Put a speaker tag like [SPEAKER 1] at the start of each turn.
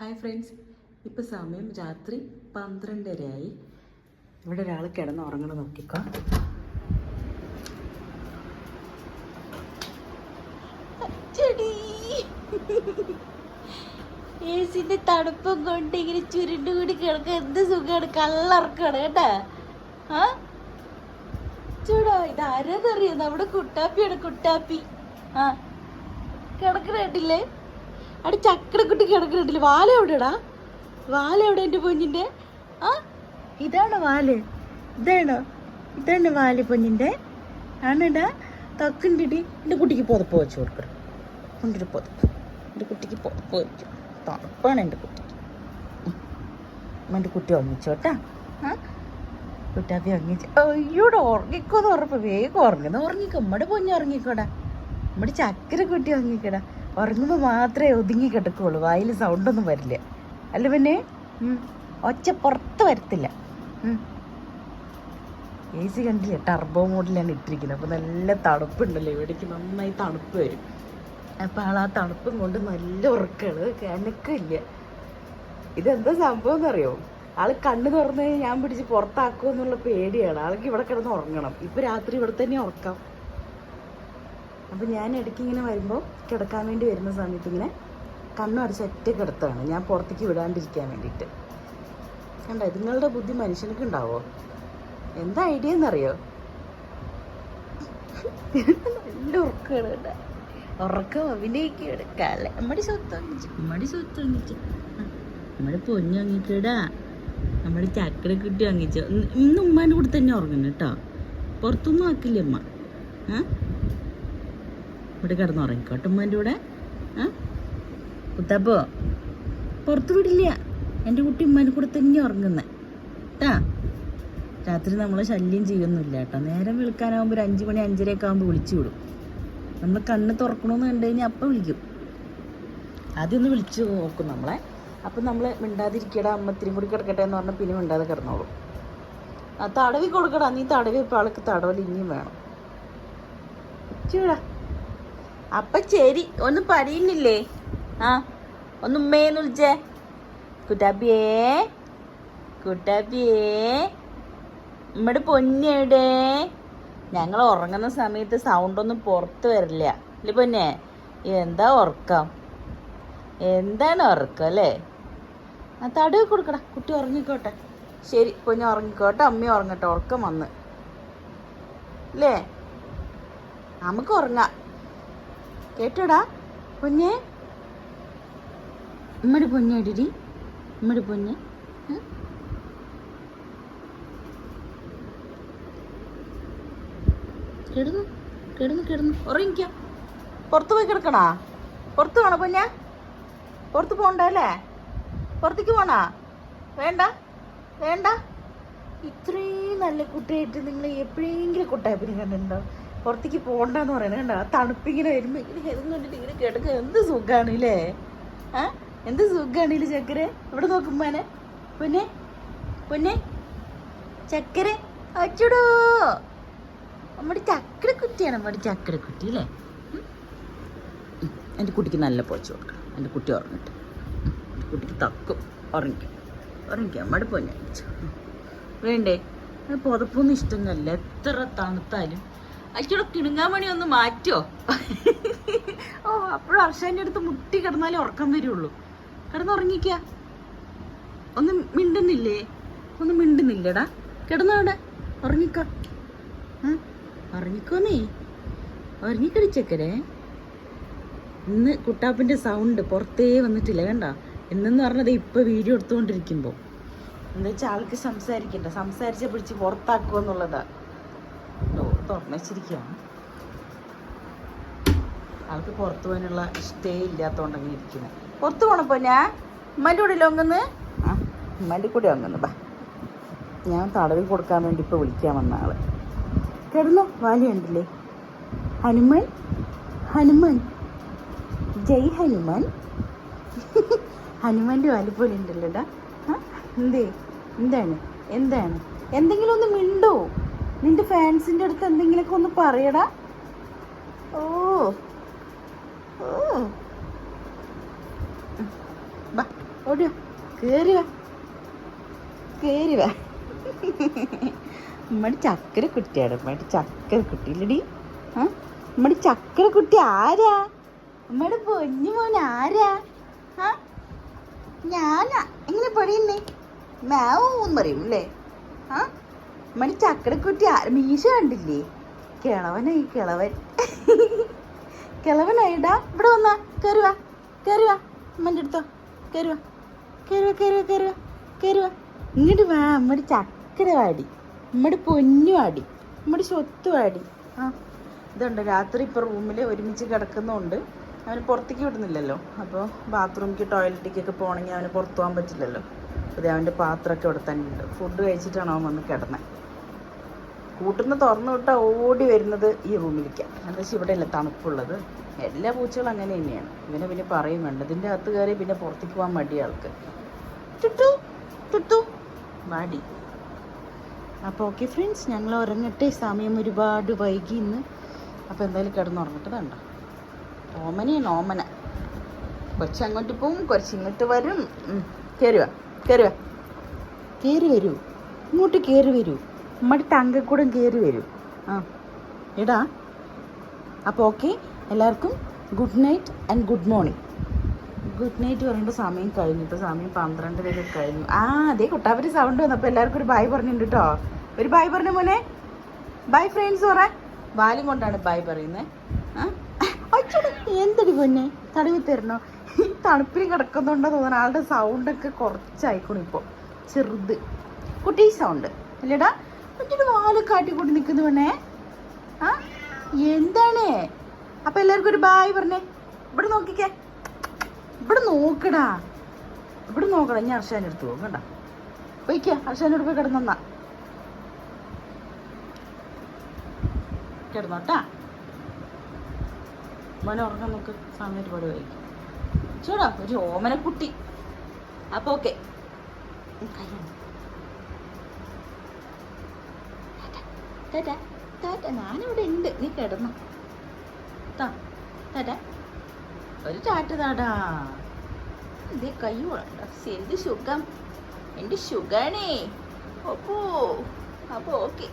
[SPEAKER 1] Hi friends ഇപ്പം സമയം രാത്രി പന്ത്രണ്ടരയായി. ഇവിടെ ഒരാൾ കിടന്ന് ഉറങ്ങണ നോക്കിക്കോ.
[SPEAKER 2] ഏസിന്റെ തണുപ്പം കൊണ്ട് ഇങ്ങനെ ചുരുണ്ടുകൂടി കിടക്കുക എന്ത് സുഖമാണ്? കല്ലറക്കാണ് കേട്ടാ. ആ? ചൂടാ ഇത് ആരാന്നറിയോ? നമ്മുടെ കുട്ടാപ്പിയാണ് കുട്ടാപ്പി. ആ കിടക്കണ കേട്ടില്ലേ അവിടെ ചക്കരക്കുട്ടി കിടക്കണ കേട്ടില്ലേ വാല എവിടെടാ? വാല എവിടെ എന്റെ പൊന്നിന്റെ ആ ഇതാണ് വാൽ. ഇതാണോ ഇതാണ് വാൽ പൊന്നിന്റെ ആണടാ. ഇടി. എന്റെ കുട്ടിക്ക് പുതപ്പ് വെച്ച് കൊടുക്കണം കൊണ്ടൊരു പുതപ്പ്. എന്റെ കുട്ടിക്ക് പുതപ്പ് വെച്ചു തണുപ്പാണ് എന്റെ കുട്ടിക്ക്. എന്റെ കുട്ടി ഒന്നിച്ചോട്ടാ. കുട്ടാപ്പി ഉറങ്ങിച്ച് അയ്യോടെ ഉറങ്ങിക്കോന്ന് ഉറപ്പ്. വേഗം ഉറങ്ങുന്ന ഉറങ്ങിക്കോ നമ്മുടെ പൊഞ്ഞ് ഉറങ്ങിക്കോടാ. നമ്മുടെ ചക്കര കുട്ടി ഉറങ്ങിക്കോടാ ഉറങ്ങുമ്പോൾ മാത്രമേ ഒതുങ്ങി കിടക്കുകയുള്ളൂ വായിൽ സൗണ്ടൊന്നും വരില്ല. അല്ല പിന്നെ ഒച്ച പുറത്ത് വരത്തില്ല. എ സി കണ്ടില്ലേ? ടർബോ മോഡിലാണ് ഇട്ടിരിക്കുന്നത്. അപ്പോൾ നല്ല തണുപ്പുണ്ടല്ലോ. ഇവിടേക്ക് നന്നായി തണുപ്പ് വരും. അപ്പോൾ ആൾ ആ തണുപ്പും കൊണ്ട് നല്ല ഉറക്കാണ്. കിണക്കില്ല ഇതെന്താ സംഭവം എന്നറിയോ ആൾ കണ്ണ് തുറന്ന് കഴിഞ്ഞാൽ ഞാൻ പിടിച്ച് പുറത്താക്കുമോ എന്നുള്ള പേടിയാണ്. ആൾക്ക് ഇവിടെ കിടന്ന് ഉറങ്ങണം. ഇപ്പോൾ രാത്രി ഇവിടെ തന്നെ ഉറക്കാം. അപ്പൊ ഞാൻ ഇടയ്ക്ക് ഇങ്ങനെ വരുമ്പോൾ കിടക്കാൻ വേണ്ടി വരുന്ന സമയത്ത് ഇങ്ങനെ കണ്ണടച്ച് ഒറ്റ കിടത്താണ് ഞാൻ പുറത്തേക്ക് വിടാണ്ടിരിക്കാൻ വേണ്ടിയിട്ട്. കണ്ടോ നിങ്ങളുടെ ബുദ്ധി മനുഷ്യനക്ക് ഉണ്ടാവോ? എന്താ ഐഡിയ എന്നറിയോ? നല്ല ഉറക്കമാണ് കേട്ടോ. ഉറക്കം അഭിനയിക്കുക എടുക്കാല്ലേ നമ്മുടെ സ്വത്ത് വാങ്ങിച്ചു. നമ്മുടെ സ്വത്ത് വാങ്ങിച്ചു. നമ്മുടെ പൊന്നു വാങ്ങിക്കടാ. നമ്മുടെ ചക്കര കിട്ടി വാങ്ങിച്ചോ. ഇന്ന് ഉമ്മാന്റെ കൂടെ തന്നെ ഉറങ്ങണം കേട്ടോ. പുറത്തൊന്നും ആക്കില്ല ഉമ്മ. ആ ഇവിടെ കിടന്ന് ഉറങ്ങിക്കോട്ടെ ഉമ്മാന്റെ കൂടെ ആ? കുത്തപ്പോ പുറത്ത് വിടില്ല. എന്റെ കുട്ടി ഉമ്മേന്റെ കൂടെ തന്നെ ഉറങ്ങുന്നത് കേട്ടാ രാത്രി നമ്മൾ ശല്യം ചെയ്യൊന്നുമില്ല കേട്ടോ. നേരം വിളിക്കാനാകുമ്പോൾ ഒരു അഞ്ച് മണി അഞ്ചരയൊക്കെ ആകുമ്പോൾ വിളിച്ചു വിടും. നമ്മൾ കണ്ണ് തുറക്കണമെന്ന് കണ്ടു കഴിഞ്ഞാൽ അപ്പം വിളിക്കും. ആദ്യം ഒന്ന് വിളിച്ചു നോക്കും നമ്മളെ. അപ്പം നമ്മൾ മിണ്ടാതിരിക്കടാ അമ്മ ഇത്തിരി കൂടി കിടക്കട്ടെ എന്ന് പറഞ്ഞാൽ പിന്നെ മിണ്ടാതെ കിടന്നോളൂ. ആ തടവി കൊടുക്കടാ. നീ തടവി ഇപ്പം ആൾക്ക് തടവൽ ഇനിയും വേണം ചൂടാ അപ്പം ശരി ഒന്നും പറയുന്നില്ലേ? ആ ഒന്ന് ഉമ്മേന്ന് വിളിച്ചേ. കുട്ടാബിയേ കുട്ടാബിയേ നമ്മുടെ പൊന്നെവിടെ ഞങ്ങൾ ഉറങ്ങുന്ന സമയത്ത് സൗണ്ടൊന്നും പുറത്ത് വരില്ല. ഇല്ല പൊന്നെ? എന്താ ഉറക്കം? എന്താണ് ഉറക്കം അല്ലേ? ആ തടവി കൊടുക്കടാ. കുട്ടി ഉറങ്ങിക്കോട്ടെ. ശരി പൊന്നെ ഉറങ്ങിക്കോട്ടെ. അമ്മ ഉറങ്ങട്ടെ. ഉറക്കം വന്ന്. അല്ലേ? നമുക്ക് ഉറങ്ങാം. കേട്ടോടാ പൊന്നെ. ഉമ്മയുടെ പൊന്നേടിടി ഇമ്മടി പൊന്നെ? കിടന്നു കിടന്നു കിടന്നു. ഉറങ്ങിക്ക. പുറത്ത് പോയി കിടക്കണോ? പുറത്ത് പോണോ പൊന്നെ? പുറത്ത് പോണ്ട അല്ലേ? പുറത്തേക്ക് പോണാ? വേണ്ട വേണ്ട. ഇത്രയും നല്ല കുട്ടിയായിട്ട് നിങ്ങൾ എപ്പോഴെങ്കിലും കുട്ടായപ്പിനെ കണ്ടിട്ടുണ്ടോ? പുറത്തേക്ക് പോകണ്ടെന്ന് പറയുന്നത് കണ്ടോ? ആ തണുപ്പിങ്ങനെ വരുമ്പോൾ ഇങ്ങനെ ഹെതും കണ്ടിട്ട് ഇങ്ങനെ കിടക്കുക എന്ത് സുഖമാണ് ഇല്ലേ? ആ? എന്ത് സുഖമാണ് ഇല്ല ചക്കര? ഇവിടെ നോക്കുമ്പോനെ പൊന്നെ. പൊന്നെ. ചക്കര അച്ചടോ നമ്മുടെ ചക്കരക്കുറ്റിയാണ് നമ്മുടെ ചക്കരക്കുറ്റി അല്ലേ. എന്റെ കുട്ടിക്ക് നല്ല പൊളിച്ച് കൊടുക്കണം. എന്റെ കുട്ടി ഉറങ്ങിട്ട്. എന്റെ കുട്ടിക്ക് തക്കും. ഉറങ്ങിക്കും ഉറങ്ങിക്കാം നമ്മുടെ പൊന്നെ. വേണ്ടേ? പുതപ്പൊന്നും ഇഷ്ടമൊന്നുമല്ല എത്ര തണുത്താലും അച്ഛടെ കിണുങ്ങാൻ പണി ഒന്ന് മാറ്റോ ഓ അപ്പോഴും അർഷാന്റെ അടുത്ത് മുട്ടി കിടന്നാലേ ഉറക്കം വരുള്ളൂ. കിടന്നുറങ്ങിക്ക. ഒന്ന് മിണ്ടുന്നില്ലേ? ഒന്ന് മിണ്ടുന്നില്ലടാ. കിടന്നവിടെ ഉറങ്ങിക്കോ. ഉറങ്ങിക്കോന്നേ. ഉറങ്ങിക്കടിച്ചേക്കരേ ഇന്ന് കുട്ടാപ്പിന്റെ സൗണ്ട് പുറത്തേ വന്നിട്ടില്ല കണ്ട? എന്നെന്ന് പറഞ്ഞത് ഇപ്പൊ വീഡിയോ എടുത്തുകൊണ്ടിരിക്കുമ്പോ. എന്താ വെച്ചാൽ ആൾക്ക് സംസാരിക്കണ്ട. സംസാരിച്ച പിടിച്ച് പുറത്താക്കുക എന്നുള്ളതാ തുറന്നു വെച്ചിരിക്കുകയാണ് ആൾക്ക് പുറത്തു പോകാനുള്ള ഇഷ്ടേ ഇല്ലാത്തോണ്ട് അങ്ങനെ ഇരിക്കുന്നത്. പുറത്തു പോണപ്പോ ഞാൻ. ഉമ്മന്റെ കൂടെ ഒങ്ങുന്ന് ആ ഉമ്മന്റെ കൂടെ ഒങ്ങന്ന് ബാ. ഞാൻ തടവിൽ കൊടുക്കാൻ വേണ്ടി ഇപ്പൊ വിളിക്കാൻ വന്ന ആൾ. കിടന്നു? വാലിയുണ്ടല്ലേ ഹനുമൻ? ഹനുമാൻ? ജയ് ഹനുമാൻ? ഹനുമാന്റെ വാലി പോലെ ഉണ്ടല്ലോടാ എന്തേ? എന്താണ്? എന്താണ്? എന്തെങ്കിലും ഒന്ന് മിണ്ടോ? നിന്റെ ഫാൻസിന്റെ അടുത്ത് എന്തെങ്കിലുമൊക്കെ ഒന്ന് പറയടാ. ഓ. ഓ. ബാ ഓടിയോ. കേറി വാ. നമ്മടെ ചക്കര കുട്ടിയാണ് നമ്മടെ ചക്കര കുട്ടി ഇല്ലടി. ആ? നമ്മടെ ചക്കര കുട്ടി ആരാ? നമ്മടെ പൊന്നു മോൻ ആരാ? ഞാനാ. എങ്ങനെ പറയുന്നേ മാവൂന്ന് പറയും അല്ലേ? ആ? നമ്മടെ ചക്കടക്കുട്ടി കുട്ടി മീശ കണ്ടില്ലേ? കിളവനായി കിളവൻ. കിളവനായിടാ. ഇവിടെ വന്നാ കയറുക വാ കയറി വാ അമ്മന്റെ അടുത്തോ കയറുക കയറുക കയറുക വാ കയറി വാ കയറി വാ ഇങ്ങോട്ട് വാ അമ്മയുടെ ചക്കര വാടി നമ്മുടെ പൊന്നു വാടി നമ്മുടെ സ്വത്ത് വാടി. ആ ഇതുണ്ട് രാത്രി ഇപ്പോൾ റൂമിൽ ഒരുമിച്ച് കിടക്കുന്നുണ്ട്. അവന് പുറത്തേക്ക് വിടുന്നില്ലല്ലോ. അപ്പോൾ ബാത്റൂമിലേക്ക് ടോയ്ലറ്റിലേക്കൊക്കെ പോകണമെങ്കിൽ അവന് പുറത്തു പോകാൻ പറ്റില്ലല്ലോ. അപ്പോൾ അവന്റെ പാത്രമൊക്കെ ഇവിടെ തന്നെ ഉണ്ട്. ഫുഡ് കഴിച്ചിട്ടാണ് അവൻ വന്ന് കിടന്നത് കൂട്ടുന്ന തുറന്നു വിട്ടാൽ ഓടി വരുന്നത് ഈ റൂമിലേക്കാണ് എന്താ വെച്ചാൽ ഇവിടെ അല്ല തണുപ്പുള്ളത്? എല്ലാ പൂച്ചകളും അങ്ങനെ തന്നെയാണ്. ഇവനെ പിന്നെ പറയും വേണ്ട. ഇതിന്റെ അകത്ത് കയറി പിന്നെ പുറത്തേക്ക് പോകാൻ മടി ആൾക്ക്. ടുട്ടു ടുട്ടു മടി അപ്പോൾ ഓക്കെ ഫ്രണ്ട്സ് ഞങ്ങൾ ഉറങ്ങട്ടെ. സമയം ഒരുപാട് വൈകി ഇന്ന്. അപ്പോൾ എന്തായാലും കിടന്നുറങ്ങട്ടെ വേണ്ട ഓമനയാണ് ഓമന കൊച്ചങ്ങോട്ട് പോവും കൊച്ചിങ്ങോട്ട് വരും. കയറുക കയറുക കയറി വരൂ. ഇങ്ങോട്ട് കയറി വരൂ. നമ്മുടെ തങ്കക്കൂടം കയറി വരും. ആ. എടാ. അപ്പോൾ ഓക്കെ എല്ലാവർക്കും good night and good morning good night പറയുമ്പോൾ സമയം കഴിഞ്ഞു ഇപ്പോൾ സമയം പന്ത്രണ്ടരയൊക്കെ കഴിഞ്ഞു. ആ അതേ കൊട്ടാപരി സൗണ്ട് വന്നു അപ്പോൾ എല്ലാവർക്കും ഒരു ബായ് പറഞ്ഞിട്ടുണ്ട് കേട്ടോ ഒരു ബായ് പറഞ്ഞു മോനെ? ബൈ ഫ്രണ്ട്സ് പറ. വാലും കൊണ്ടാണ് ബായ് പറയുന്നത് ആ? അച്ഛനെ എന്തടി പൊന്നെ തടവി തരണോ? ഈ തണുപ്പിൽ കിടക്കുന്നുണ്ടോ തോന്നുന്നു ആളുടെ സൗണ്ടൊക്കെ കുറച്ചായിക്കോണം ഇപ്പോൾ ചെറുത്. കുട്ടി സൗണ്ട് അല്ലേടാ? മറ്റൊരു വാൽ കാട്ടിക്കൂട്ടി നിൽക്കുന്നു പെണ്ണേ. ആ? എന്താണ്? അപ്പൊ എല്ലാവർക്കും ഒരു ബായ് പറഞ്ഞേ. ഇവിടെ നോക്കിക്കേ. ഇവിടെ നോക്കടാ. ഇവിടെ നോക്കടാ ഞാൻ അർഷാൻ അടുത്ത് പോകും കണ്ട? പോയിക്കേ. അർഷാനോട് പോയി കിടന്നാ കിടന്നോട്ടാ. മോനെ ഉറങ്ങാൻ നോക്ക്. സമയം ഒരുപാട് വൈകി ചൂടാ. ഒരു ഓമനക്കുട്ടി. അപ്പൊ ഓക്കെ. ടാറ്റ ടാറ്റ ഞാനിവിടെ ഉണ്ട്. നീ കിടന്നു. താ ഒരു ടാറ്റ താടാ. ഇതേ കൈ വേണ്ട എന്ത് സുഖം. എന്റെ സുഖാണേ അപ്പോ അപ്പോൾ ഓക്കെ.